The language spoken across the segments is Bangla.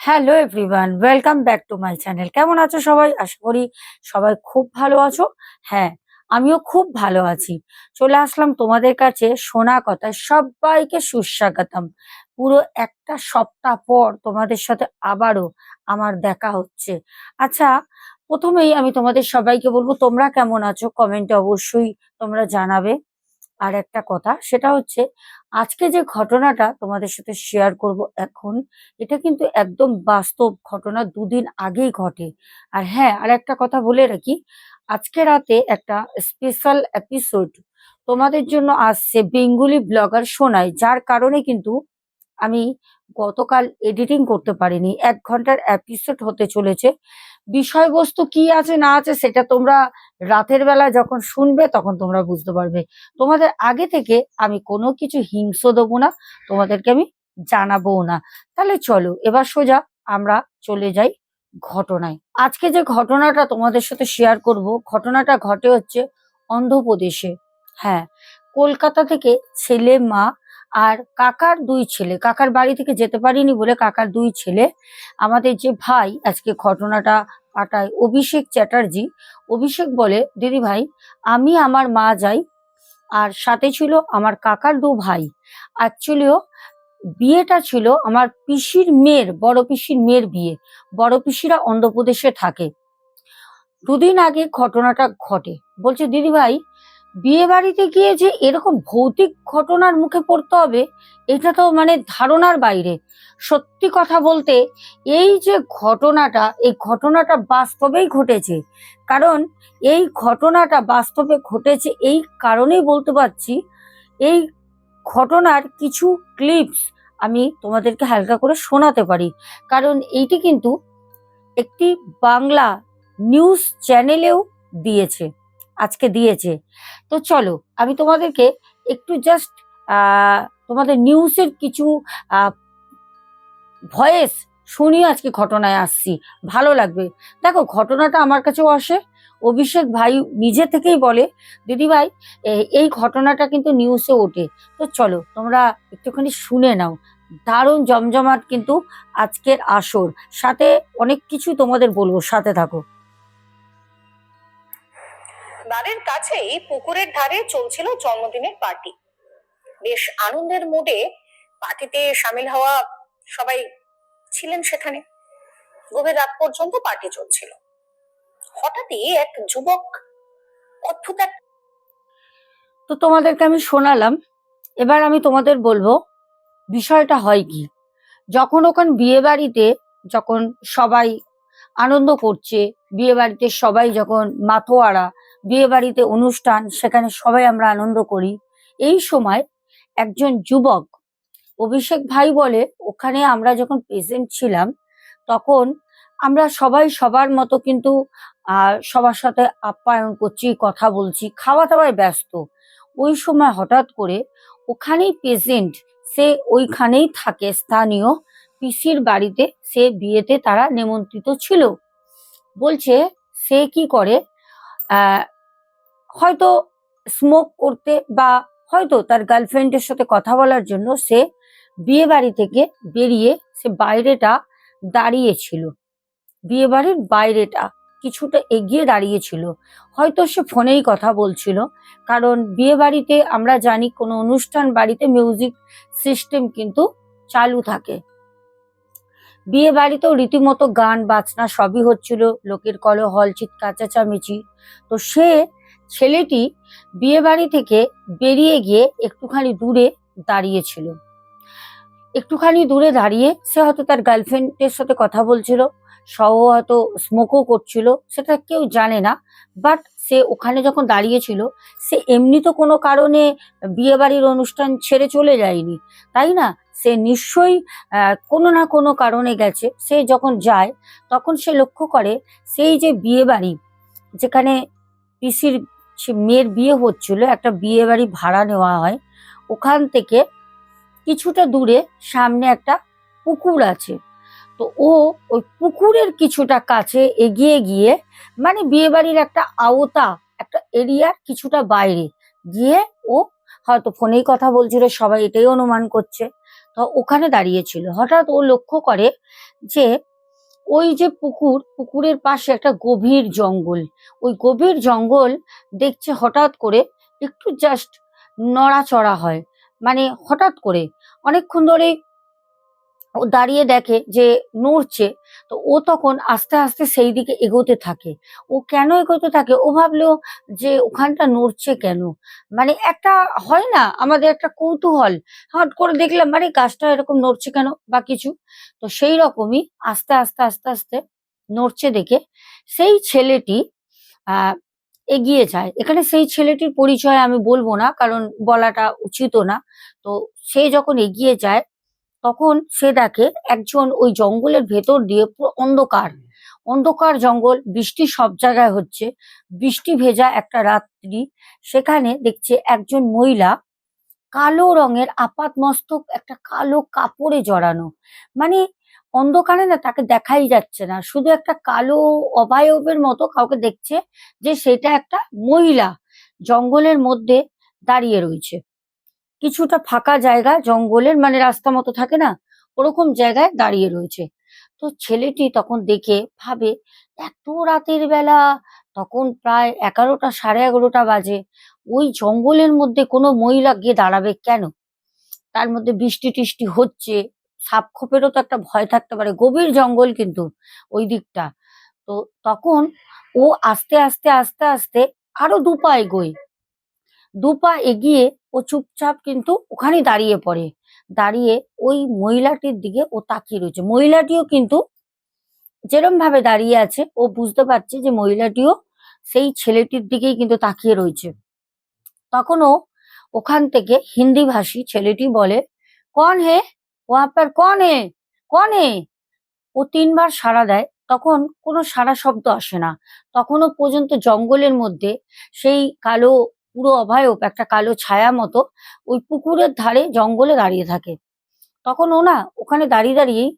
Hello everyone welcome back to my channel কেমন আছো সবাই? আশা করি সবাই খুব ভালো আছো। হ্যাঁ আমিও খুব ভালো আছি। চলে আসলাম তোমাদের কাছে শোনা কথা সবাইকে সুস্বাগতম। পুরো একটা সপ্তাহ পর তোমাদের সাথে আবারও আমার দেখা হচ্ছে। আচ্ছা প্রথমেই আমি তোমাদের সবাইকে বলব, তোমরা কেমন আছো? কমেন্টে অবশ্যই তোমরা জানাবে। আর একটা কথা, সেটা হচ্ছে আজকে যে ঘটনাটা তোমাদের সাথে শেয়ার করব এখন, এটা কিন্তু একদম বাস্তব ঘটনা দুদিন আগেই ঘটে। আর হ্যাঁ আর একটা কথা বলে রাখি, আজকে রাতে একটা স্পেশাল এপিসোড তোমাদের জন্য আসছে বেঙ্গুলি ব্লগার শোনায় যার কারণে কিন্তু আমি গতকাল এডিটিং করতে পারিনি। এক ঘণ্টার এপিসোড হতে চলেছে। বিষয়বস্তু কি আছে, না আছে, সেটা তোমরা রাতের বেলা যখন শুনবে, তখন তোমরা বুঝতে পারবে। তোমাদের আগে থেকে আমি কোনো কিছু হিংস দেবো না, তোমাদেরকে আমি জানাব না। তাহলে চলো, এবার সোজা আমরা চলে যাই ঘটনায়। আজকে যে ঘটনাটা তোমাদের সাথে শেয়ার করব, ঘটনাটা ঘটে হচ্ছে অন্ধ্রপ্রদেশে। হ্যাঁ কলকাতা থেকে ছেলে মা আর কাকার দুই ছেলে, কাকার বাড়ি থেকে যেতে পারিনি বলে কাকার দুই ছেলে, আমাদের যে ভাই আজকে ঘটনাটা পাঠায় অভিষেক চ্যাটার্জি। অভিষেক বলে, দিদি ভাই, আমি আমার মা যাই, আর সাথে ছিল আমার কাকার দু ভাই। অ্যাকচুয়ালিও বিয়েটা ছিল আমার পিসির মেয়ের, বড় পিসির মেয়ের বিয়ে। বড় পিসিরা অন্ধ্রপ্রদেশে থাকে। দুদিন আগে ঘটনাটা ঘটে। বলছে, দিদি ভাই বিয়ে বাড়িতে গিয়ে যে এরকম ভৌতিক ঘটনার মুখে পড়তে হবে, এটা তো মানে ধারণার বাইরে। সত্যি কথা বলতে, এই যে ঘটনাটা, এই ঘটনাটা বাস্তবেই ঘটেছে। কারণ এই ঘটনাটা বাস্তবে ঘটেছে এই কারণেই বলতে পারছি, এই ঘটনার কিছু ক্লিপস আমি তোমাদেরকে হালকা করে শোনাতে পারি। কারণ এইটি কিন্তু একটি বাংলা নিউজ চ্যানেলেও দিয়েছে। আজকে দিয়েছে। তো চলো, আমি তোমাদেরকে একটু জাস্ট তোমাদের নিউজের কিছু ভয়েস শুনিয়ে আজকে ঘটনায় আসছি। ভালো লাগবে। দেখো, ঘটনাটা আমার কাছেও আসে। অভিষেক ভাই নিজে থেকেই বলে, দিদি ভাই এই ঘটনাটা কিন্তু নিউজে ওঠে। তো চলো, তোমরা একটুখানি শুনে নাও। দারুণ জমজমাট কিন্তু আজকের আসর। সাথে অনেক কিছু তোমাদের বলব, সাথে থাকো। বাড়ির কাছেই পুকুরের ধারে চলছিল জন্মদিনের পার্টি। বেশ আনন্দের মুডে পার্টিতে সামিল হওয়া সবাই ছিলেন সেখানে। গভীর রাত পর্যন্ত পার্টি চলছিল। হঠাৎই এক যুবক অদ্ভুত তো তোমাদেরকে আমি শোনালাম, এবার আমি তোমাদের বলব, বিষয়টা হয় কি? যখন ওখানে বিয়ে বাড়িতে যখন সবাই আনন্দ করছে বিয়ে বাড়িতে সবাই যখন মাথোয়ারা বিয়ে বাড়িতে অনুষ্ঠান, সেখানে সবাই আমরা আনন্দ করি। এই সময় একজন যুবক, অভিষেক ভাই বলে, ওখানে আমরা যখন প্রেজেন্ট ছিলাম, তখন আমরা সবাই সবার মতো কিন্তু সবার সাথে আপ্যায়ন করছি, কথা বলছি খাওয়া দাওয়ায় ব্যস্ত। ওই সময় হঠাৎ করে ওখানেই প্রেজেন্ট সে ওইখানেই থাকে, স্থানীয় পিসির বাড়িতে সে বিয়েতে তারা নিমন্ত্রিত ছিল। বলছে, সে কি করে? হয়তো স্মোক করতে বা হয়তো তার গার্লফ্রেন্ডের সাথে কথা বলার জন্য সে বিয়ে বাড়ি থেকে বেরিয়ে সে বাইরেটা দাঁড়িয়েছিল। বিয়ে বাড়ির বাইরেটা কিছুটা এগিয়ে দাঁড়িয়েছিল। হয়তো সে ফোনেই কথা বলছিল। কারণ বিয়ে বাড়িতে আমরা জানি কোনো অনুষ্ঠান বাড়িতে মিউজিক সিস্টেম কিন্তু চালু থাকে। বিয়ে বাড়িতেও রীতিমতো গান, বাজনা সবই হচ্ছিল। লোকের কলহল, চিৎকার, চেঁচামেচি। তো সে ছেলেটি বিয়ে বাড়ি থেকে বেরিয়ে গিয়ে একটুখানি দূরে দাঁড়িয়েছিল। একটুখানি দূরে দাঁড়িয়ে সে হয়তো তার গার্লফ্রেন্ডের সাথে কথা বলছিল, সহ হয়তো স্মোকও করছিল, সেটা কেউ জানে না। বাট সে ওখানে যখন দাঁড়িয়েছিল, সে এমনি তো কোনো কারণে বিয়ে বাড়ির অনুষ্ঠান ছেড়ে চলে যায়নি। তাই না? সে নিশ্চয়ই কোনো না কোনো কারণে গেছে। সে যখন যায়, তখন সে লক্ষ্য করে সেই যে বিয়ে বাড়ি যেখানে পিসির মেয়ের বিয়ে হচ্ছিল, একটা বিয়ে বাড়ি ভাড়া নেওয়া হয়, ওখান থেকে কিছুটা দূরে সামনে একটা পুকুর আছে। তো ও ওই পুকুরের কিছুটা কাছে এগিয়ে গিয়ে মানে বিয়ে বাড়ির একটা আওতা, একটা এরিয়ার কিছুটা বাইরে গিয়ে ও হয়তো ফোনেই কথা বলছিল, সবাই এটাই অনুমান করছে। তো ওখানে দাঁড়িয়েছিল। হঠাৎ ও লক্ষ্য করে যে ওই যে পুকুর, পুকুরের পাশে একটা গভীর জঙ্গল। ওই গভীর জঙ্গল দেখছে হঠাৎ করে একটু জাস্ট নড়াচড়া হয়। মানে হঠাৎ করে অনেকক্ষণ ধরে ও দাঁড়িয়ে দেখে যে নড়ছে, তো ও তখন আস্তে আস্তে সেই দিকে এগোতে থাকে। ও কেন এগোতে থাকে? ও ভাবলো যে ওখানটা নড়ছে কেন? মানে একটা হয় না, আমাদের একটা কৌতূহল। হট করে দেখলাম মানে গাছটা এরকম নড়ছে কেন বা কিছু? তো সেই রকমই আস্তে আস্তে আস্তে আস্তে নড়ছে দেখে সেই ছেলেটি আহ এগিয়ে যায়। এখানে সেই ছেলেটির পরিচয় আমি বলব না, কারণ বলাটা উচিত না। তো সে যখন এগিয়ে যায় তখন সে দেখে একজন ওই জঙ্গলের ভেতর দিয়ে পুরো অন্ধকার। অন্ধকার জঙ্গল, বৃষ্টি সব জায়গায় হচ্ছে। বৃষ্টি ভেজা একটা রাত্রি, সেখানে দেখছে একজন মহিলা কালো রঙের আপাত মস্তক একটা কালো কাপড়ে জড়ানো। মানে অন্ধকারে না তাকে দেখাই যাচ্ছে না, শুধু একটা কালো অবায়বের মতো কাউকে দেখছে যে সেটা একটা মহিলা জঙ্গলের মধ্যে দাঁড়িয়ে রয়েছে। কিছুটা ফাঁকা জায়গা, জঙ্গলের মানে রাস্তা মতো থাকে না, ওরকম জায়গায় দাঁড়িয়ে রয়েছে। তো ছেলেটি তখন দেখে, ভাবে, এত রাতের বেলা, তখন প্রায় এগারোটা, সাড়ে এগারোটা বাজে, ওই জঙ্গলের মধ্যে কোনো মহিলা গিয়ে দাঁড়াবে কেন? তার মধ্যে বৃষ্টি টিষ্টি হচ্ছে, সাপ খোপেরও তো একটা ভয় থাকতে পারে, গভীর জঙ্গল কিন্তু ওই দিকটা। তো তখন ও আস্তে আস্তে আস্তে আস্তে আরও দু পা এগোয়। দু পা এগিয়ে ও চুপচাপ কিন্তু ওখানে দাঁড়িয়ে পড়ে। দাঁড়িয়ে ওই মহিলাটির দিকে ও তাকিয়ে রয়েছে। মহিলাটিও কিন্তু যেরম ভাবে দাঁড়িয়ে আছে, ও বুঝতে পারছে যে মহিলাটিও সেই ছেলেটির দিকেই কিন্তু তাকিয়ে রয়েছে। তখন ও ওখান থেকে হিন্দি ভাষী ছেলেটি বলে, কন হে? ও পর কন হে? কন হে? ও তিনবার সাড়া দেয়, তখন কোনো সাড়া শব্দ আসে না। তখনও পর্যন্ত জঙ্গলের মধ্যে সেই কালো পুরো অভায়ব একটা কালো ছায়া মতো ওই পুকুরের ধারে জঙ্গলে দাঁড়িয়ে থাকে। তখন ও না ওখানে দাঁড়িয়ে দাঁড়িয়েই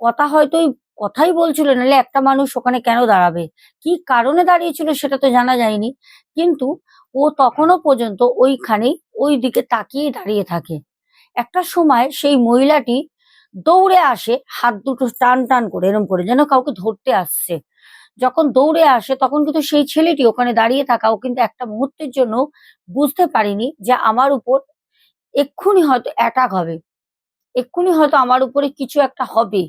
কথা হয়তো ওই কথাই বলছিল নাহলে একটা মানুষ ওখানে কেন দাঁড়াবে? কি কারণে দাঁড়িয়েছিল সেটা তো জানা যায়নি। কিন্তু ও তখনও পর্যন্ত ওইখানেই ওই দিকে তাকিয়ে দাঁড়িয়ে থাকে। একটা সময় সেই মহিলাটি দৌড়ে আসে, হাত দুটো টান টান করে, এরম করে, যেন কাউকে ধরতে আসছে। যখন দৌড়ে আসে, তখন কিন্তু সেই ছেলেটি ওখানে দাঁড়িয়ে থাকা ও কিন্তু একটা মুহূর্তের জন্য বুঝতে পারিনি যে আমার উপর এক্ষুনি হয়তো অ্যাটাক হবে। এক্ষুনি হয়তো আমার উপরে কিছু একটা হবে।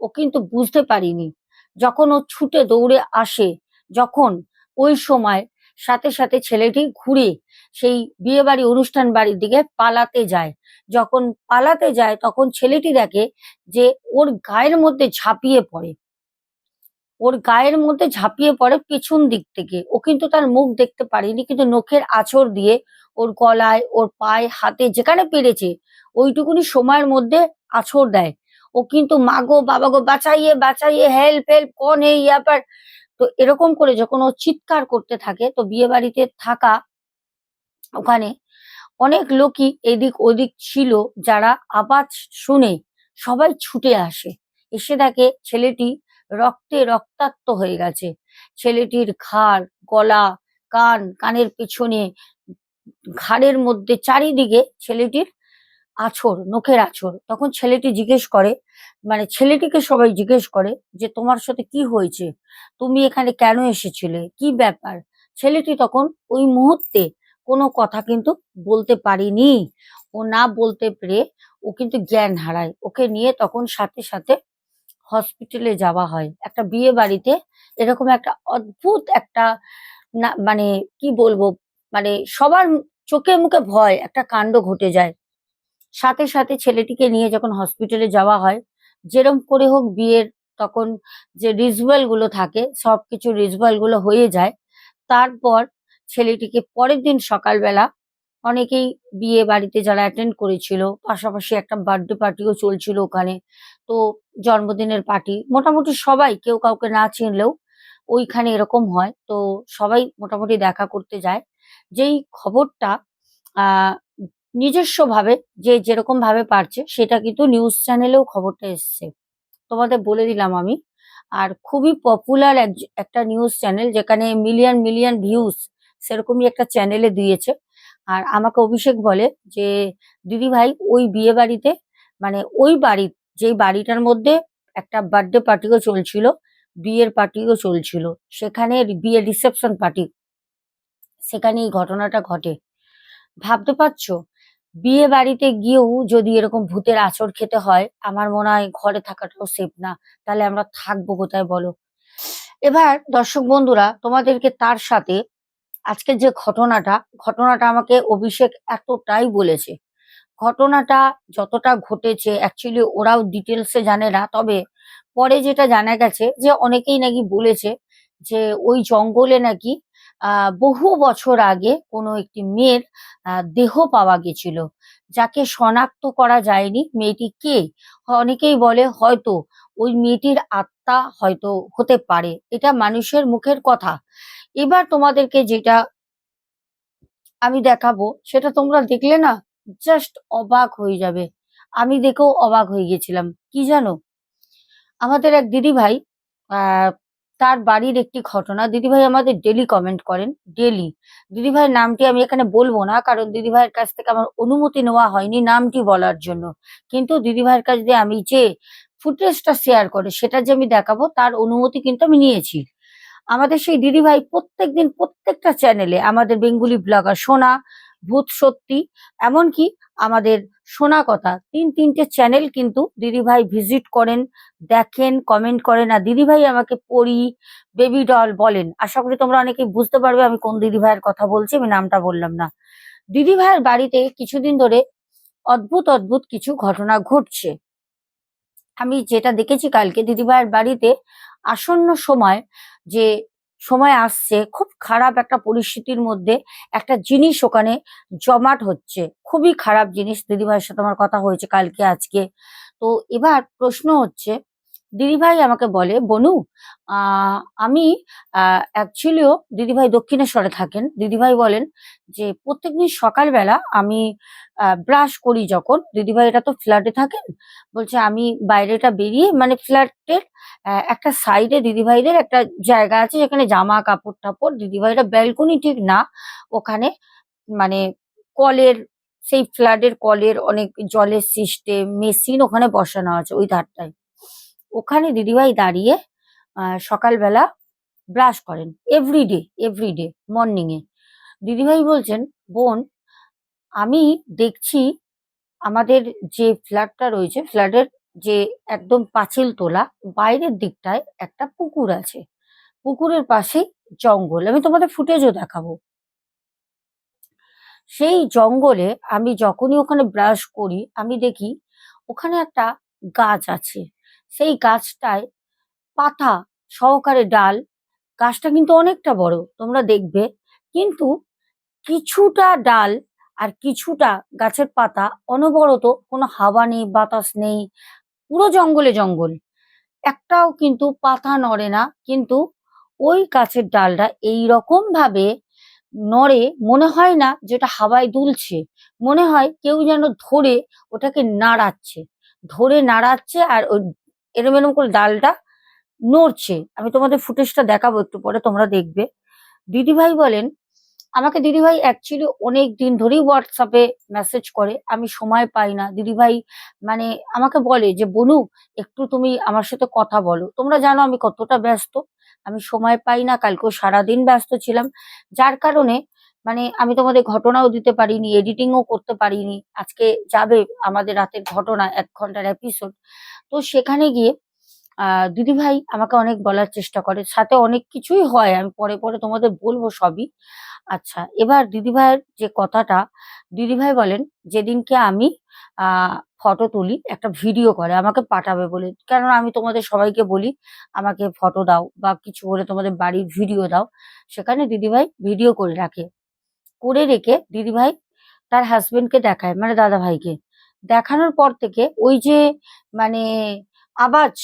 ও কিন্তু বুঝতে পারিনি। যখন ও ছুটে দৌড়ে আসে, যখন ওই সময় সাথে সাথে ছেলেটি ঘুরে সেই বিয়ে বাড়ি অনুষ্ঠান বাড়ির দিকে পালাতে যায়। যখন পালাতে যায়, তখন ছেলেটি দেখে যে ওর গায়ের মধ্যে ঝাঁপিয়ে পড়ে। ওর গায়ের মধ্যে ঝাঁপিয়ে পড়ে পেছন দিক থেকে। ও কিন্তু তার মুখ দেখতে পারেনি, কিন্তু নখের আঁচড় দিয়ে ওর গলায়, ওর পায়ে, হাতে যেখানে পেরেছে, ওইটুকুনি সময়ের মধ্যে আঁচড় দেয়। ও কিন্তু, মাগো বাবা গো বাঁচাইয়ে বাঁচাইয়ে হেল্প হেল্প কন এই ইয়াপার তো এরকম করে যখন ও চিৎকার করতে থাকে, তো বিয়ে বাড়িতে থাকা ওখানে অনেক লোকই এদিক ওদিক ছিল যারা আওয়াজ শুনে সবাই ছুটে আসে। এসে দেখে ছেলেটি রক্তে রক্তাক্ত হয়ে গেছে। ছেলেটির ঘাড়, গলা, কান, কানের পেছনে, ঘাড়ের মধ্যে চারিদিকে ছেলেটির আছর নখের আছর তখন ছেলেটি জিজ্ঞেস করে মানে ছেলেটিকে সবাই জিজ্ঞেস করে যে, তোমার সাথে কি হয়েছে? তুমি এখানে কেন এসেছিলে? কি ব্যাপার? ছেলেটি তখন ওই মুহূর্তে কোনো কথা কিন্তু বলতে পারিনি। ও না বলতে পেরে ও কিন্তু জ্ঞান হারায়। ওকে নিয়ে তখন সাথে সাথে হসপিটালে যাওয়া হয়। একটা বিয়ে বাড়িতে এরকম একটা অদ্ভুত একটা না মানে কি বলব মানে সবার চোখে মুখে ভয়, একটা কাণ্ড ঘটে যায়। সাথে সাথে ছেলেটিকে নিয়ে যখন হসপিটালে যাওয়া হয়, যেরম করে হোক বিয়ের তখন যে রিচুয়ালগুলো থাকে, সবকিছু রিচুয়ালগুলো হয়ে যায়। তারপর ছেলেটিকে পরের দিন সকালবেলা অনেকেই বিয়ে বাড়িতে যারা অ্যাটেন্ড করেছিল, পাশাপাশি একটা বার্থডে পার্টিও চলছিল ওখানে। তো জন্মদিনের পার্টি মোটামুটি সবাই, কেউ কাউকে না চিনলেও ওইখানে এরকম হয়। তো সবাই মোটামুটি দেখা করতে যায়। যেই খবরটা আহ নিজস্ব ভাবে যে যেরকম ভাবে পারছে, সেটা কিন্তু নিউজ চ্যানেলেও খবরটা এসছে। তোমাদের বলে দিলাম আমি। আর খুবই পপুলার একটা নিউজ চ্যানেল যেখানে মিলিয়ন মিলিয়ন ভিউজ সেরকমই একটা চ্যানেলে দিয়েছে। আর আমাকে অভিষেক বলে যে, দিদি ভাই, ওই বিয়ে বাড়িতে মানে ওই বাড়ি, যেই বাড়িটার মধ্যে একটা বার্থডে পার্টিও চলছিল, বিয়ের পার্টিও চলছিল, সেখানে বিয়ের রিসেপশন পার্টি সেখানে এই ঘটনাটা ঘটে। ভাবতে পারছ? বিয়ে বাড়িতে গিয়েও যদি এরকম ভূতের আচর খেতে হয়, আমার মনে হয় ঘরে থাকাটাও সেফ না। তাহলে আমরা থাকব কোথায় বলো? এবার দর্শক বন্ধুরা, তোমাদেরকে তার সাথে আজকের যে ঘটনাটা ঘটনাটা আমাকে অভিষেক এতটাই বলেছে। ঘটনাটা যতটা ঘটেছে অ্যাকচুয়ালি ওরাও ডিটেলসে জানে না, তবে পরে যেটা জানা গেছে যে অনেকেই নাকি বলেছে যে ওই জঙ্গলে নাকি বহু বছর আগে কোনো একটি মেয়ের দেহ পাওয়া গেছিল, যাকে শনাক্ত করা যায়নি। মেয়েটি কে? অনেকেই বলে হয়তো ওই মেয়েটির আত্মা হয়তো হতে পারে। এটা মানুষের মুখের কথা। এবার তোমাদেরকে যেটা আমি দেখাবো, সেটা তোমরা দেখলে না জাস্ট অবাক হয়ে যাবে। আমি দেখেও অবাক হয়ে গেছিলাম। কি জানো? আমাদের এক দিদি ভাই তার বাড়ির একটি ঘটনা। দিদি ভাই আমাদের ডেলি কমেন্ট করেন ডেলি দিদি ভাইয়ের নামটি আমি এখানে বলব না, কারণ দিদি ভাইয়ের কাছ থেকে আমার অনুমতি নেওয়া হয়নি নামটি বলার জন্য। কিন্তু দিদি ভাইয়ের কাছ দিয়ে আমি যে ফুটেজটা শেয়ার করে, সেটা যে আমি দেখাবো, তার অনুমতি কিন্তু আমি নিয়েছি। আমাদের সেই দিদি ভাই প্রত্যেকদিন প্রত্যেকটা চ্যানেলে আমাদের বেঙ্গুলি ব্লগার সোনা, ভূত সত্যি, এমনকি আমাদের সোনা কথা তিন তিনটে চ্যানেল কিন্তু দিদি ভাই ভিজিট করেন, দেখেন কমেন্ট করেন। আর দিদি ভাই আমাকে পড়ি বেবি ডল বলেন। আশা করি তোমরা অনেকেই বুঝতে পারবে আমি কোন দিদি ভাইয়ের কথা বলছি, আমি নামটা বললাম না। দিদি ভাইয়ের বাড়িতে কিছুদিন ধরে অদ্ভুত অদ্ভুত কিছু ঘটনা ঘটছে। আমি যেটা দেখেছি কালকে, দিদি ভাইয়ের বাড়িতে আসন্ন সময় যে সময় আসছে, খুব খারাপ একটা পরিস্থিতির মধ্যে একটা জিনিস ওখানে জমাট হচ্ছে। খুবই খারাপ জিনিস। দিদিভাইয়ের সাথে আমার কথা হয়েছে কালকে, আজকে। তো এবার প্রশ্ন হচ্ছে দিদিভাই আমাকে বলে, বনু আমি অ্যাকচুয়ালিও দিদিভাই দক্ষিণেশ্বরে থাকেন। দিদিভাই বলেন যে প্রত্যেকদিন সকালবেলা আমি ব্রাশ করি যখন। দিদিভাই এটা তো ফ্ল্যাটে থাকেন? বলছে, আমি বাইরেটা বেরিয়ে মানে ফ্ল্যাটের একটা সাইডে দিদিভাইদের একটা জায়গা আছে যেখানে জামা, কাপড় টাপড় দিদিভাইরা ব্যালকনি ঠিক না। ওখানে মানে কলের, সেই ফ্ল্যাটের কলের অনেক জলের সিস্টেম মেশিন ওখানে বসানো আছে ওই ধারটায়। ওখানে দিদিভাই দাঁড়িয়ে সকালবেলা ব্রাশ করেন এভরিডে এভরিডে মর্নিং এ। দিদিভাই বলছেন, বোন, আমি দেখছি আমাদের যে ফ্ল্যাটটা রয়েছে, ফ্ল্যাটের যে একদম পাঁচিল তোলা, বাইরের দিকটায় একটা পুকুর আছে। পুকুরের পাশেই জঙ্গল। আমি তোমাদের ফুটেজও দেখাবো। সেই জঙ্গলে আমি যখনই ওখানে ব্রাশ করি, আমি দেখি ওখানে একটা গাছ আছে। সেই গাছটায় পাতা সহকারে ডাল, গাছটা কিন্তু অনেকটা বড়, তোমরা দেখবে। কিন্তু কিছুটা ডাল আর কিছুটা গাছের পাতা অনবরত, কোনো হাওয়া নেই, বাতাস নেই, পুরো জঙ্গলে জঙ্গল। একটাও কিন্তু পাতা নড়ে না, কিন্তু ওই গাছের ডালটা এই রকম ভাবে নড়ে, মনে হয় না যেটা হাওয়ায় দুলছে। মনে হয় কেউ যেন ধরে ওটাকে নাড়াচ্ছে। ধরে নাড়াচ্ছে আর ওই এরম এরম করে ডালটা নড়ছে। আমি তোমাদের ফুটেজটা দেখাবো একটু পরে, তোমরা দেখবে। দিদিভাই বলেন, আমাকে দিদিভাই অ্যাকচুয়ালি অনেক দিন ধরেই হোয়াটসঅ্যাপে মেসেজ করে। আমি সময় পাই না। দিদিভাই মানে আমাকে বলে যে, বনু, একটু তুমি আমার সাথে কথা বলো। তোমরা জানো আমি কতটা ব্যস্ত। আমি সময় পাই না। কালকেও সারাদিন ব্যস্ত ছিলাম। যার কারণে মানে আমি তোমাদের ঘটনাও দিতে পারিনি এডিটিংও করতে পারিনি। আজকে যাবে আমাদের রাতের ঘটনা, এক ঘণ্টার এপিসোড তো সেখানে গিয়ে আহ দিদিভাই আমাকে অনেক বলার চেষ্টা করে। সাথে অনেক কিছুই হয়, আমি পরে পরে তোমাদের বলব সবই। আচ্ছা এবার দিদিভাইয়ের যে কথাটা, দিদিভাই বলেন, যেদিনকে আমি ফটো তুলি, একটা ভিডিও করে, আমাকে পাঠাবে বলে। কেননা আমি তোমাদের সবাইকে বলি, আমাকে ফটো দাও বা কিছু বলে তোমাদের বাড়ির ভিডিও দাও। সেখানে দিদিভাই ভিডিও করে রাখে। করে রেখে দিদিভাই তার হাজবেন্ডকে দেখায় মানে দাদা ভাইকে দেখানোর পর থেকে ওই যে মানে আওয়াজ,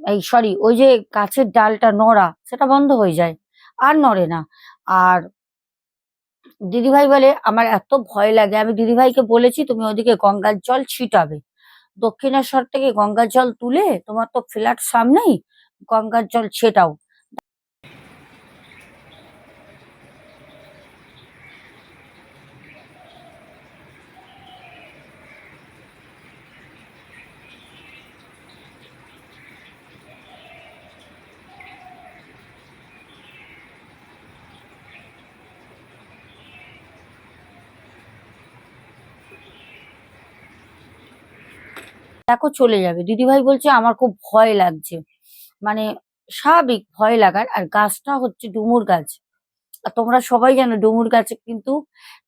এই সরি, ওই যে গাছের ডালটা নড়া, সেটা বন্ধ হয়ে যায়, আর নড়ে না। আর দিদিভাই বলে, আমার এত ভয় লাগে, আমি দিদিভাইকে বলেছি তুমি ওদিকে গঙ্গার জল ছিটাবে। দক্ষিণেশ্বর থেকে গঙ্গার জল তুলে তোমার তো ফ্ল্যাট সামনেই গঙ্গার জল ছেটাও। দেখো চলে যাবে। দিদিভাই বলছে, আমার খুব ভয় লাগছে। মানে স্বাভাবিক ভয় লাগার। আর গাছটা হচ্ছে ডুমুর গাছ। আর তোমরা সবাই জানো, ডুমুর গাছে কিন্তু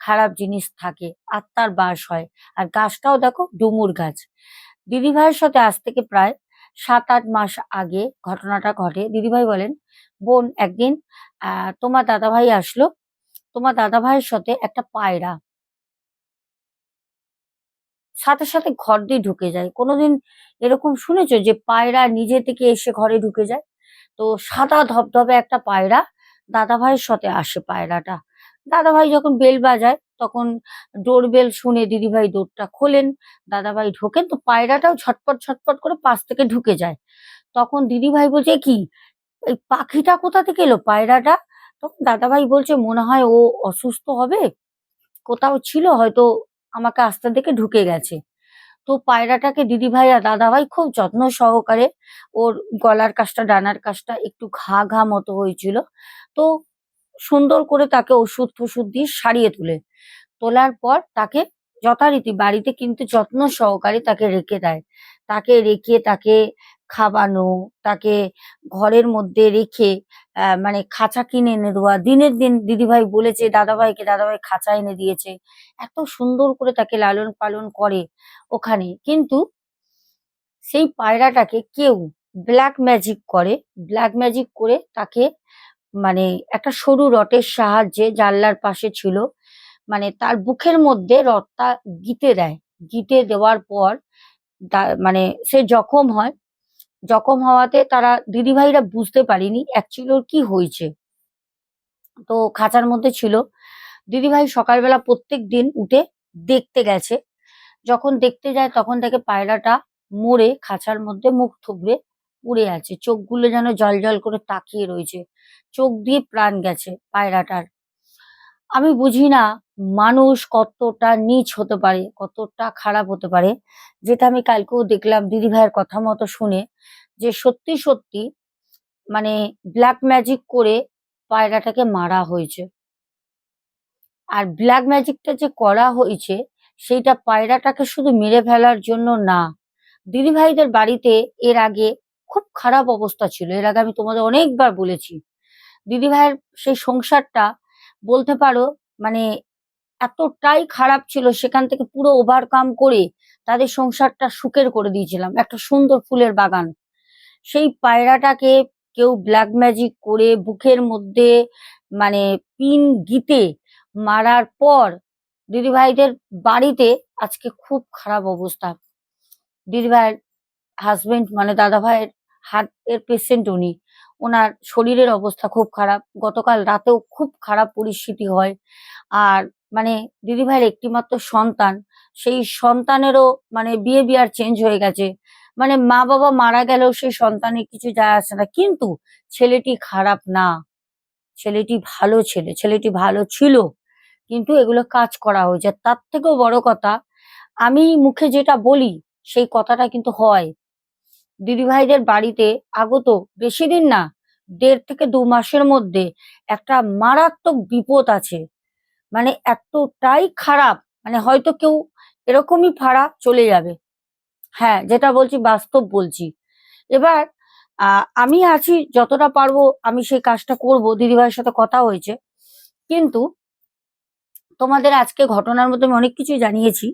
খারাপ জিনিস থাকে, আত্মার বাস হয়। আর গাছটাও দেখো ডুমুর গাছ। দিদিভাইয়ের সাথে আজ থেকে প্রায় সাত আট মাস আগে ঘটনাটা ঘটে। দিদিভাই বলেন, বোন, একদিন তোমার দাদাভাই আসলো। তোমার দাদাভাইয়ের সাথে একটা পায়রা সাথে সাথে ঘর দিয়ে ঢুকে যায়। কোনোদিন এরকম শুনেছো যে পায়রা নিজে থেকে এসে ঘরে ঢুকে যায়? তো সাদা ধবধবে একটা পায়রা দাদাভাইয়ের সাথে আসে পায়রাটা। দাদাভাই যখন বেল বাজায়, তখন ডোর বেল শুনে দিদিভাই ডোরটা খোলেন, দাদাভাই ঢোকেন, তো পায়রাটাও ছটপট ছটপট করে পাশ থেকে ঢুকে যায়। তখন দিদিভাই বলছে, "এ কি? এই পাখিটা কোথা থেকে এলো? পায়রাটা? তখন দাদাভাই বলছে, মনে হয় ও অসুস্থ হবে। কোথাও ছিল, হয়তো আমাকে আস্তে দেখে ঢুকে গেছে। তো পায়রাটাকে দিদিভাই আর দাদাভাই খুব যত্ন সহকারে ওর গলার কাছটা ডানার কাছটা একটু ঘা ঘা মতো হয়েছিল। তো সুন্দর করে তাকে ওষুধ ফষুধ দিয়ে সারিয়ে তোলে। তোলার পর তাকে যথারীতি বাড়িতে কিন্তু যত্ন সহকারে তাকে রেখে দেয়। তাকে রেখে তাকে খাওয়ানো, তাকে ঘরের মধ্যে রেখে মানে খাঁচা কিনে এনে দেওয়া। দিনের দিন দিদিভাই বলেছে, দাদাভাইকে দাদাভাই খাঁচা এনে দিয়েছে। এত সুন্দর করে তাকে লালন পালন করে ওখানে। কিন্তু সেই পায়রাটাকে কেউ ব্ল্যাক ম্যাজিক করে, ব্ল্যাক ম্যাজিক করে তাকে মানে একটা সরু রটের সাহায্যে জানলার পাশে ছিল মানে তার বুকের মধ্যে রথটা গিতে দেয়। গিতে দেওয়ার পর মানে সে জখম হয় জখম হওয়াতে তারা দিদিভাইরা বুঝতে পারেনি অ্যাকচুয়ালি ওর কি হয়েছে। তো খাঁচার মধ্যে ছিল। দিদিভাই সকালবেলা প্রত্যেক দিন উঠে দেখতে গেছে। যখন দেখতে যায় তখন দেখে পায়রাটা মরে খাঁচার মধ্যে মুখ থুবড়ে পড়ে আছে। চোখগুলো যেন জল জল করে তাকিয়ে রয়েছে। চোখ দিয়ে প্রাণ গেছে পায়রাটার। আমি বুঝি না মানুষ কতটা নীচ হতে পারে, কতটা খারাপ হতে পারে। যেটা আমি কালকেও দেখলাম দিদি ভাইয়ের কথা মতো শুনে যে সত্যি সত্যি মানে ব্ল্যাক ম্যাজিক করে পায়রাটাকে মারা হয়েছে। আর ব্ল্যাক ম্যাজিকটা যে করা হয়েছে, সেইটা পায়রাটাকে শুধু মেরে ফেলার জন্য না। দিদি ভাইদের বাড়িতে এর আগে খুব খারাপ অবস্থা ছিল, এর আগে আমি তোমাদের অনেকবার বলেছি। দিদি ভাইয়ের সেই সংসারটা বলতে পারো মানে এতটাই খারাপ ছিল সেখান থেকে পুরো ওভারকাম করে তাদের সংসারটা সুখের করে দিয়েছিলাম, একটা সুন্দর ফুলের বাগান। সেই পায়রাটাকে কেউ ব্ল্যাক ম্যাজিক করে বুকের মধ্যে মানে পিন গিতে মারার পর দিদিভাইদের বাড়িতে আজকে খুব খারাপ অবস্থা। দিদিভাইয়ের হাজবেন্ড মানে দাদা ভাইয়ের হার্ট এর পেশেন্ট উনি। ওনার শরীরের অবস্থা খুব খারাপ। গতকাল রাতেও খুব খারাপ পরিস্থিতি হয়। আর মানে দিদিভাইয়ের একটিমাত্র সন্তান, সেই সন্তানেরও মানে বিহেভিয়ার চেঞ্জ হয়ে গেছে। মানে মা বাবা মারা গেলেও সেই সন্তানের কিছু যায় আসে না। কিন্তু ছেলেটি খারাপ না। ছেলেটি ভালো ছেলে, ছেলেটি ভালো ছিল। কিন্তু এগুলো কাজ করা হয়েছে। তার থেকেও বড় কথা, আমি মুখে যেটা বলি, সেই কথাটা কিন্তু হয়। দিদিভাইদের বাড়িতে আগত বেশি দিন না, দেড় থেকে দু মাসের মধ্যে একটা মারাত্মক বিপদ আছে। মানে এতটাই খারাপ মানে হয়তো কেউ এরকমই ফাড়া চলে যাবে। হ্যাঁ যেটা বলছি বাস্তব বলছি। এবার আমি আছি, যতটা পারব আমি সেই কাজটা করব। দিদিভাইয়ের সাথে কথা হয়েছে। কিন্তু তোমাদের আজকে ঘটনার মধ্যে আমি অনেক কিছু জানিয়েছি।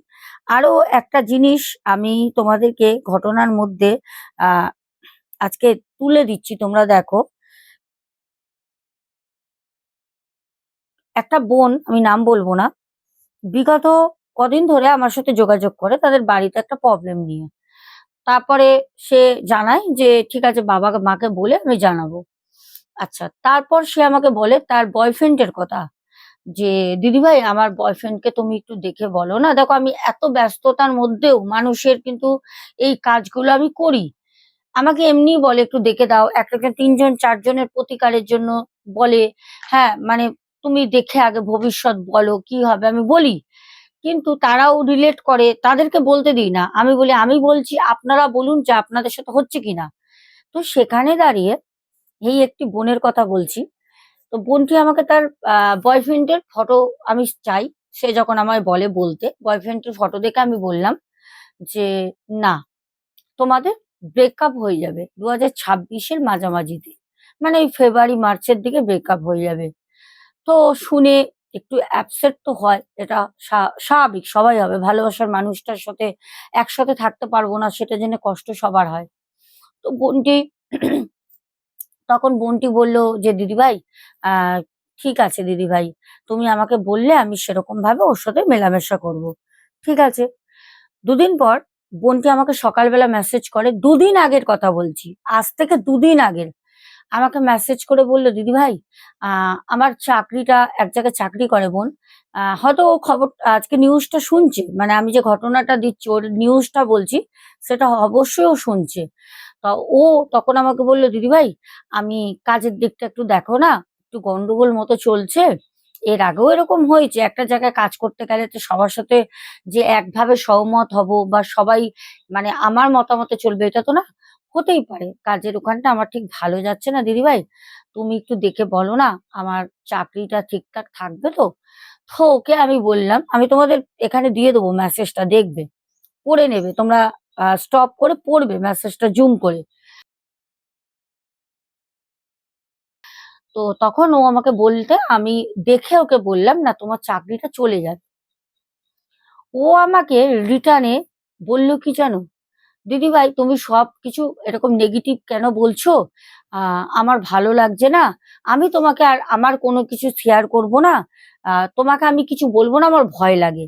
আরও একটা জিনিস আমি তোমাদেরকে ঘটনার মধ্যে আজকে তুলে দিচ্ছি, তোমরা দেখো। একটা বোন, আমি নাম বলব না, বিগত কদিন ধরে আমার সাথে যোগাযোগ করে, তাদের বাড়িতে একটা প্রবলেম নিয়ে। তারপরে সে জানায় যে, ঠিক আছে বাবা মাকে বলে আমি জানাব। আচ্ছা তারপর সে আমাকে বলে, তার বয়ফ্রেন্ডের কথা। যে দিদিভাই আমার বয়ফ্রেন্ডকে তুমি একটু দেখে বলো না? দেখো, আমি এত ব্যস্ততার মধ্যেও মানুষের কিন্তু এই কাজগুলো আমি করি। আমাকে এমনি বলে, একটু দেখে দাও। একটা তিনজন, চারজনের প্রতিকারের জন্য বলে হ্যাঁ মানে তুমি দেখে আগে ভবিষ্যৎ বলো, কি হবে? আমি বলি। কিন্তু তারাও রিলেট করে, তাদেরকে বলতে দিই না। আমি বলি, আমি বলছি, আপনারা বলুন যে আপনাদের সাথে হচ্ছে কিনা? তো সেখানে দাঁড়িয়ে, এই একটি বোনের কথা বলছি। তো বোনটি আমাকে তার বয়ফ্রেন্ডের ফটো আমি চাই। সে যখন আমায় বলে বলতে বয়ফ্রেন্ডের ফটো দেখে আমি বললাম যে, না, তোমাদের ব্রেকআপ হয়ে যাবে দু হাজার ছাব্বিশের মাঝামাঝিতে। মানে এই ফেব্রুয়ারি মার্চের দিকে ব্রেকআপ হয়ে যাবে। তো শুনে একটু অ্যাপসেট তো হয়, এটা স্বা- স্বাভাবিক, সবাই হবে। ভালোবাসার মানুষটার সাথে একসাথে থাকতে পারব না, সেটা জেনে কষ্ট সবার হয়। তো বোনটি তখন বোনটি বলল, যে দিদিভাই ঠিক আছে দিদিভাই, তুমি আমাকে বললে আমি সেরকম ভাবে ওর সাথে মেলামেশা করব। ঠিক আছে। দুদিন পর বোনটি আমাকে সকালবেলা মেসেজ করে, দুদিন আগের কথা বলছি, আজ থেকে দুদিন আগের। আমাকে মেসেজ করে বলল দিদি ভাই আমার চাকরিটা এক জায়গায় চাকরি করে বোন হয়তো ও খবর, আজকে নিউজটা শুনছে মানে আমি যে ঘটনাটা দিচ্ছি, ওর নিউজটা বলছি, সেটা অবশ্যই ও শুনছে। তা ও তখন আমাকে বলল, দিদি ভাই, আমি কাজের দিকটা একটু দেখো না, একটু গন্ডগোল মতো চলছে। এর আগেও এরকম হয়েছে, একটা জায়গায় কাজ করতে গেলে তো সবার সাথে যে একভাবে সহমত হব বা সবাই মানে আমার মতামতে চলবে, এটা তো না, হতেই পারে। কাজের ওখানটা আমার ঠিক ভালো যাচ্ছে না দিদিভাই তুমি একটু দেখে বলো না, আমার চাকরিটা ঠিকঠাক থাকবে তো? তো ওকে আমি বললাম, আমি তোমাদের এখানে দিয়ে দেবো মেসেজটা দেখবে পড়ে নেবে। তোমরা স্টপ করে পড়বে মেসেজটা জুম করে। তো তখন ও আমাকে বলতে, আমি দেখে ওকে বললাম, না, তোমার চাকরিটা চলে যাবে। ও আমাকে রিটার্নে বলল, কি জানো? দিদি ভাই, তুমি সব কিছু এরকম নেগেটিভ কেন বলছো? আমার ভালো লাগছে না। আমি তোমাকে আর আমার কোনো কিছু শেয়ার করব না। তোমাকে আমি কিছু বলব না, আমার ভয় লাগে।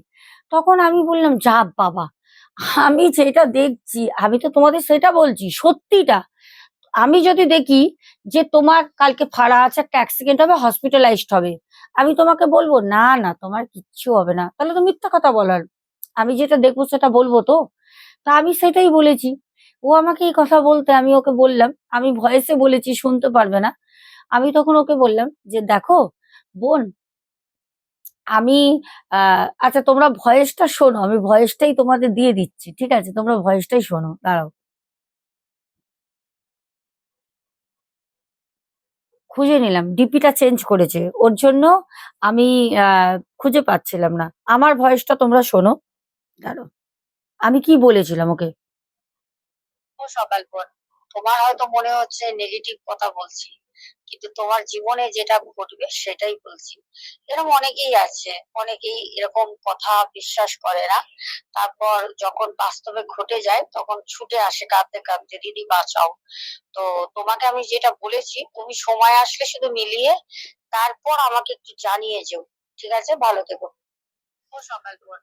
তখন আমি বললাম, যা বাবা আমি যেটা দেখছি, আমি তো তোমাদের সেটা বলছি, সত্যিটা। আমি যদি দেখি যে তোমার কালকে ফাড়া আছে, একটা অ্যাক্সিডেন্ট হবে হসপিটালাইজড হবে, আমি তোমাকে বলব, না না, তোমার কিচ্ছু হবে না। তাহলে তো মিথ্যা কথা বলার। আমি যেটা দেখব, সেটা বলব তো? তা আমি সেটাই বলেছি। ও আমাকে এই কথা বলতে, আমি ওকে বললাম, আমি ভয়েসে বলেছি, শুনতে পারবে না। আমি তখন ওকে বললাম যে, দেখো, বোন আমি আচ্ছা তোমরা ভয়েসটা শোনো, আমি ভয়েসটাই তোমাদের দিয়ে দিচ্ছি, ঠিক আছে? তোমরা ভয়েসটাই শোনো, দাঁড়াও। খুঁজে নিলাম, ডিপিটা চেঞ্জ করেছে, ওর জন্য আমি খুঁজে পাচ্ছিলাম না। আমার ভয়েসটা তোমরা শোনো দাঁড়ো আমি কি বলেছিলাম ওকে? সকাল পর। তোমার হয়তো মনে হচ্ছে নেগেটিভ কথা বলছি। কিন্তু তোমার জীবনে যেটা ঘটবে সেটাই বলছি। এরকম অনেকেই আছে, অনেকেই এরকম কথা বিশ্বাস করে না। তারপর যখন বাস্তবে ঘটে যায়, তখন ছুটে আসে কাঁদতে কাঁদতে, দিদি, বাঁচাও। তো তোমাকে আমি যেটা বলেছি, তুমি সময় আসলে শুধু মিলিয়ে তারপর আমাকে একটু জানিয়ে যেও, ঠিক আছে? ভালো থেকো। সকাল তোমার।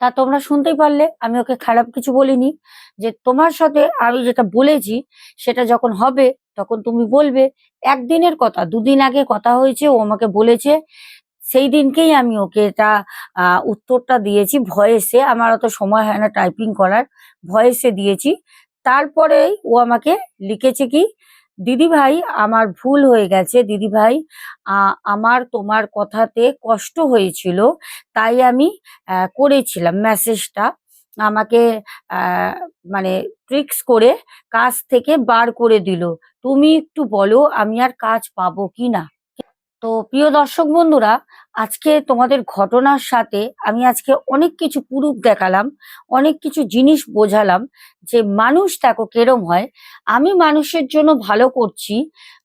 তা তোমরা শুনতেই পারলে, আমি ওকে খারাপ কিছু বলিনি। যে তোমার সাথে আমি যেটা বলেছি, সেটা যখন হবে তখন তুমি বলবে, একদিনের কথা, দুদিন আগে কথা হয়েছে, ও আমাকে বলেছে, সেই দিনকেই আমি ওকে এটা উত্তরটা দিয়েছি, ভয়েসে, আমার অত সময় হয় না টাইপিং করার, ভয়েসে দিয়েছি তারপরেই ও আমাকে লিখেছে কি, দিদি ভাই, আমার ভুল হয়ে গেছে, দিদি ভাই আমার তোমার কথাতে কষ্ট হয়েছিল, তাই আমি করেছিলাম মেসেজটা আমাকে মানে ট্রিক্স করে কাজ থেকে বার করে দিল। তুমি একটু বলো, আমি আর কাজ পাবো কি না? তো প্রিয় দর্শক বন্ধুরা, আজকে তোমাদের ঘটনার সাথে আমি আজকে অনেক কিছু পুরুষ দেখালাম, অনেক কিছু জিনিস বোঝালাম যে মানুষ দেখো কেরম হয়। আমি মানুষের জন্য ভালো করছি,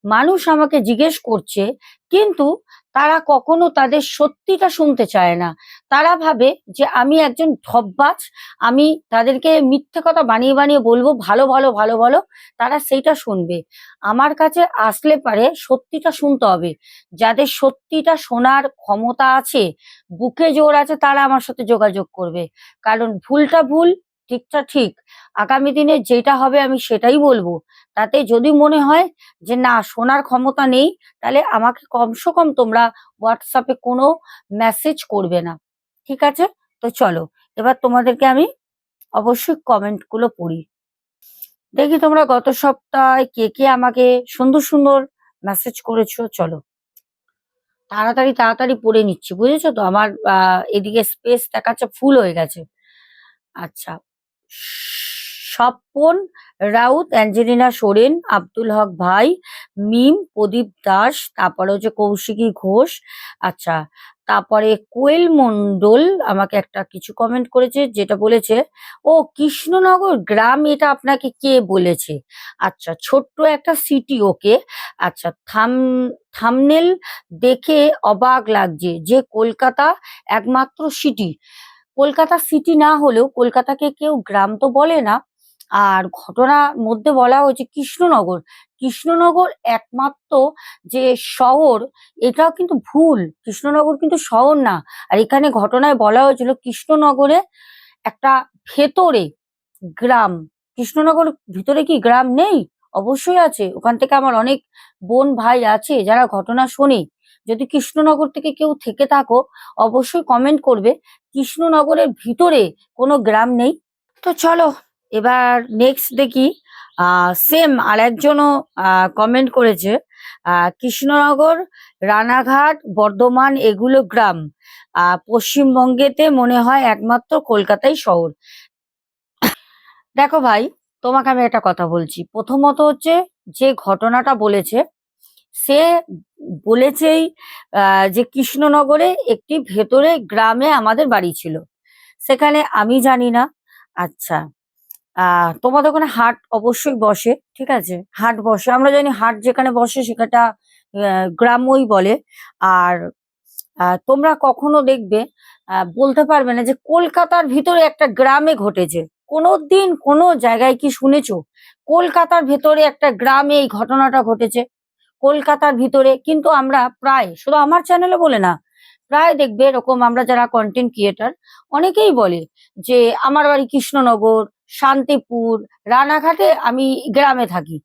মানুষ আমাকে জিজ্ঞেস করছে, কিন্তু তারা কখনো তাদের সত্যিটা শুনতে চায় না। তারা ভাবে যে আমি একজন ঢপবাজ আমি তাদেরকে মিথ্যে কথা বানিয়ে বানিয়ে বলব, ভালো ভালো ভালো ভালো, তারা সেইটা শুনবে। আমার কাছে আসলে পারে সত্যিটা শুনতে হবে। যাদের সত্যিটা শোনার ক্ষমতা আছে, বুকে জোর আছে, তারা আমার সাথে যোগাযোগ করবে। কারণ ভুলটা ভুল ঠিকটা ঠিক, আগামী দিনে যেটা হবে আমি সেটাই বলব। তাতে যদি মনে হয় যে না, শোনার ক্ষমতা নেই, তাহলে আমাকে কমসে কম তোমরা হোয়াটসঅ্যাপে কোনো মেসেজ করবে না। ঠিক আছে? তো চলো, এবার তোমাদেরকে আমি অবশ্যই কমেন্টগুলো পড়ি। দেখি তোমরা গত সপ্তাহে কে কে আমাকে সুন্দর সুন্দর মেসেজ করেছ, চলো। তাড়াতাড়ি তাড়াতাড়ি পড়ে নিচ্ছি, বুঝেছ তো? আমার এদিকে স্পেস দেখাচ্ছে ফুল হয়ে গেছে। আচ্ছা স্বপন রাউত, অ্যাঞ্জেলিনা সোরেন, আব্দুল হক ভাই, মিম, প্রদীপ দাস, তারপরে হচ্ছে কৌশিকী ঘোষ। আচ্ছা তারপরে কোয়েল মন্ডল আমাকে একটা কিছু কমেন্ট করেছে, যেটা বলেছে, ও, কৃষ্ণনগর গ্রাম, এটা আপনাকে কে বলেছে? আচ্ছা ছোট্ট একটা সিটি ওকে। আচ্ছা থাম থামনেল দেখে অবাক লাগছে যে কলকাতা একমাত্র সিটি কলকাতা সিটি না হলেও কলকাতাকে কেউ গ্রাম তো বলে না। আর ঘটনার মধ্যে বলা হয়েছে কৃষ্ণনগর। কৃষ্ণনগর একমাত্র যে শহর, এটাও কিন্তু ভুল। কৃষ্ণনগর কিন্তু শহর না। আর এখানে ঘটনায় বলা হয়েছিল কৃষ্ণনগরে একটা ভেতরে গ্রাম। কৃষ্ণনগর ভিতরে কি গ্রাম নেই? অবশ্যই আছে। ওখান থেকে আমার অনেক বোন ভাই আছে যারা ঘটনা শোনে। যদি কৃষ্ণনগর থেকে কেউ থেকে থাকো, অবশ্যই কমেন্ট করবে। কৃষ্ণনগরের ভিতরে কোনো গ্রাম নেই। তো চলো, এবার নেক্সট দেখি। সেম আর একজনও কমেন্ট করেছে। কৃষ্ণনগর, রানাঘাট, বর্ধমান এগুলো গ্রাম। পশ্চিমবঙ্গেতে মনে হয় একমাত্র কলকাতাই শহর। দেখো ভাই, তোমাকে আমি একটা কথা বলছি। প্রথমত হচ্ছে, যে ঘটনাটা বলেছে সে বলেছেই যে কৃষ্ণনগরে একটি ভেতরে গ্রামে আমাদের বাড়ি ছিল। সেখানে আমি জানি না। আচ্ছা তোমাদের ওখানে হাট অবশ্যই বসে, ঠিক আছে? হাট বসে, আমরা জানি হাট যেখানে বসে সেখানটা গ্রামই বলে। আর তোমরা কখনো দেখবে বলতে পারবে না যে কলকাতার ভিতরে একটা গ্রামে ঘটেছে। কোনোদিন কোনো জায়গায় কি শুনেছো? কলকাতার ভেতরে একটা গ্রামে এই ঘটনাটা ঘটেছে। কলকাতার ভিতরে, কিন্তু আমরা প্রায়, শুধু আমার চ্যানেলে বলে না, প্রায় দেখবে এরকম আমরা যারা কন্টেন্ট ক্রিয়েটার অনেকেই বলে যে আমার বাড়ি কৃষ্ণনগর, শান্তিপুর, রানাঘাটে আমি গ্রামে থাকি।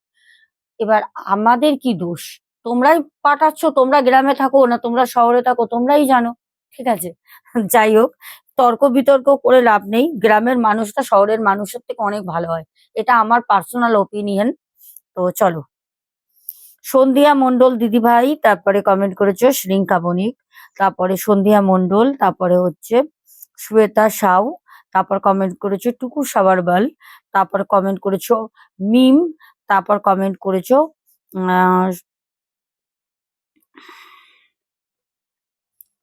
এবার আমাদের কি দোষ? তোমরাই পাঠাচ্ছ, তোমরা গ্রামে থাকো না তোমরা শহরে থাকো, তোমরাই জানো, ঠিক আছে? যাই হোক, তর্ক বিতর্ক করে লাভ নেই, গ্রামের মানুষটা শহরের মানুষের থেকে অনেক ভালো হয়, এটা আমার পার্সোনাল ওপিনিয়ন তো চলো সন্ধিয়া মন্ডল দিদিভাই, তারপরে কমেন্ট করেছ শ্রীঙ্কা বণিক, তারপরে সন্ধিয়া মন্ডল তারপরে হচ্ছে শ্বেতা সাউ, তারপর কমেন্ট করেছ টুকু সাবারবাল তারপর কমেন্ট করেছ মিম, তারপর কমেন্ট করেছ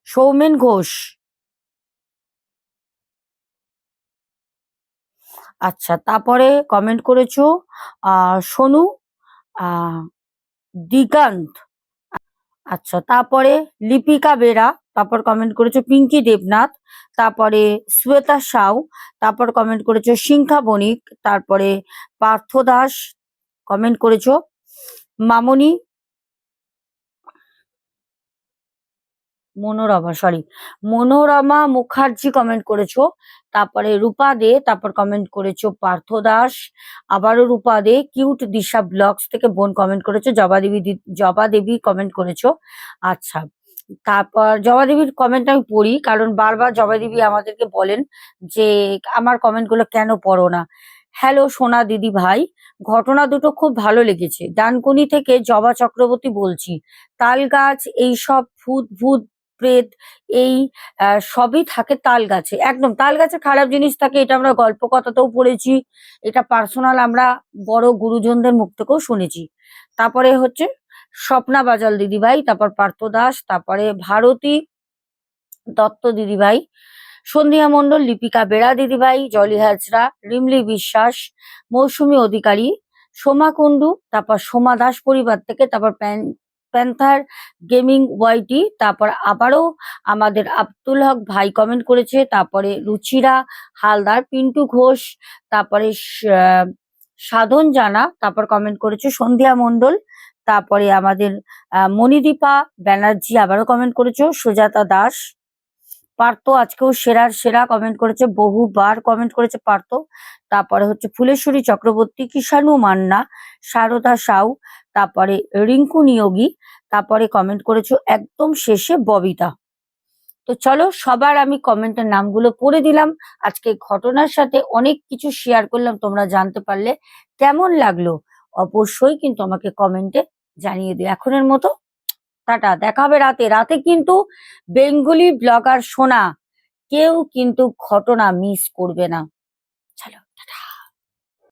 সৌমেন ঘোষ। আচ্ছা তারপরে কমেন্ট করেছ সোনু দিগান্ত। আচ্ছা তারপরে লিপিকা বেরা, তারপর কমেন্ট করেছ পিঙ্কি দেবনাথ, তারপরে শ্বেতা সাউ, তারপর কমেন্ট করেছ সিংখা বণিক, তারপরে পার্থ দাস কমেন্ট করেছ মামনি মনোরমা সরি মনোরমা মুখার্জি কমেন্ট করেছ, তারপরে রূপা দে, তারপর কমেন্ট করেছ পার্থ দাস, আবারও রূপা দে কিউট দিশা ব্লগস থেকে বোন কমেন্ট করেছ, জবা দেবী জবা দেবী কমেন্ট করেছ আচ্ছা তারপর জবা দেবীর কমেন্ট আমি পড়ি, কারণ বারবার জবা দেবী আমাদেরকে বলেন যে আমার কমেন্টগুলো কেন পড়ো না। হ্যালো সোনা দিদি ভাই, ঘটনা দুটো খুব ভালো লেগেছে, ডানকুনি থেকে জবা চক্রবর্তী বলছি, তাল গাছ, এইসব ভূত ভূত প্রেত, এই সবই থাকে তাল গাছে একদম তাল গাছে খারাপ জিনিস থাকে, এটা আমরা গল্প কথাতেও পড়েছি। এটা পার্সোনাল আমরা বড় গুরুজনদের মুখ থেকেও শুনেছি। তারপরে হচ্ছে স্বপ্না বাজাল দিদিভাই, তারপর পার্থ দাস, তারপরে ভারতী দত্ত দিদিভাই, সন্ধ্যা মণ্ডল, লিপিকা বেড়া দিদিভাই, জলি হাজরা, রিমলি বিশ্বাস, মৌসুমী অধিকারী, সোমা কুন্ডু তারপর সোমা দাস পরিবার থেকে, তারপর প্যান্থার গেমিং ওয়াইটি তারপর আবারও আমাদের আব্দুল হক ভাই কমেন্ট করেছে, তারপরে রুচিরা, হালদার, পিন্টু ঘোষ, তারপরে সাধন জানা, তারপর কমেন্ট করেছে সন্ধ্যা মণ্ডল, তারপরে আমাদের মণিদীপা ব্যানার্জি আবারও কমেন্ট করেছ, সুজাতা দাস, পার্থ আজকেও সেরার সেরা কমেন্ট করেছে, বহুবার কমেন্ট করেছে পার্থ, তারপরে হচ্ছে ফুলেশ্বরী চক্রবর্তী কিষাণু মান্না, সারদা সাউ তারপরে রিঙ্কু নিয়োগী, তারপরে কমেন্ট করেছ একদম শেষে ববিতা। তো চলো সবার আমি কমেন্টের নামগুলো পড়ে দিলাম। আজকে ঘটনার সাথে অনেক কিছু শেয়ার করলাম, তোমরা জানতে পারলে কেমন লাগল? অবশ্যই কিন্তু আমাকে কমেন্টে জানিয়ে দিও। এখনের মতো টাটা, দেখা হবে রাতে। রাতে কিন্তু বেঙ্গলি ব্লগার শোনা কেউ কিন্তু ঘটনা মিস করবে না।